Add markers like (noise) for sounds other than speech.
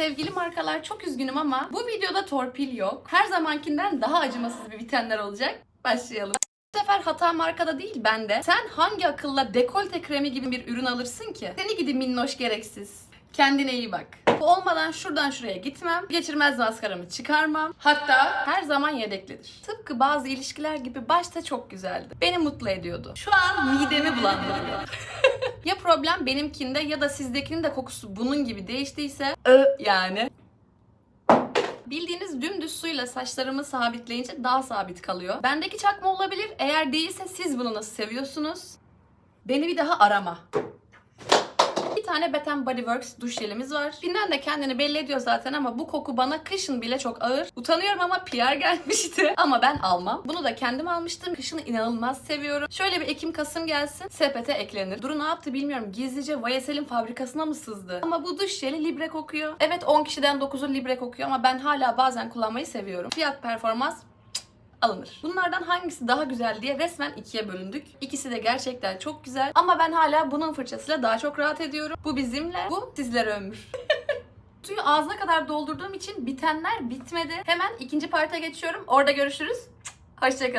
Sevgili markalar çok üzgünüm ama bu videoda torpil yok. Her zamankinden daha acımasız bir bitenler olacak. Başlayalım. Bu sefer hata markada değil bende. Sen hangi akılla dekolte kremi gibi bir ürün alırsın ki? Seni gidi minnoş gereksiz. Kendine iyi bak. Bu olmadan şuradan şuraya gitmem. Geçirmez maskaramı çıkarmam. Hatta her zaman yedeklidir. Tıpkı bazı ilişkiler gibi başta çok güzeldi. Beni mutlu ediyordu. Şu an midemi bulandırıyor. (laughs) ya problem benimkinde ya da sizdekinin de kokusu bunun gibi değiştiyse ö yani. Bildiğiniz dümdüz suyla saçlarımı sabitleyince daha sabit kalıyor. Bendeki çakma olabilir. Eğer değilse siz bunu nasıl seviyorsunuz? Beni bir daha arama. Tane Bath Body Works duş jelimiz var. Pinden de kendini belli ediyor zaten ama bu koku bana kışın bile çok ağır. Utanıyorum ama PR gelmişti. (laughs) Ama ben almam. Bunu da kendim almıştım. Kışını inanılmaz seviyorum. Şöyle bir Ekim-Kasım gelsin. Sepete eklenir. Duru ne yaptı bilmiyorum. Gizlice YSL'in fabrikasına mı sızdı? Ama bu duş jeli Libre kokuyor. Evet 10 kişiden 9'u Libre kokuyor ama ben hala bazen kullanmayı seviyorum. Fiyat performans alınır. Bunlardan hangisi daha güzel diye resmen ikiye bölündük. İkisi de gerçekten çok güzel. Ama ben hala bunun fırçasıyla daha çok rahat ediyorum. Bu bizimle, bu sizlere ömür. (laughs) Suyu ağzına kadar doldurduğum için bitenler bitmedi. Hemen ikinci parta geçiyorum. Orada görüşürüz. Hoşçakalın.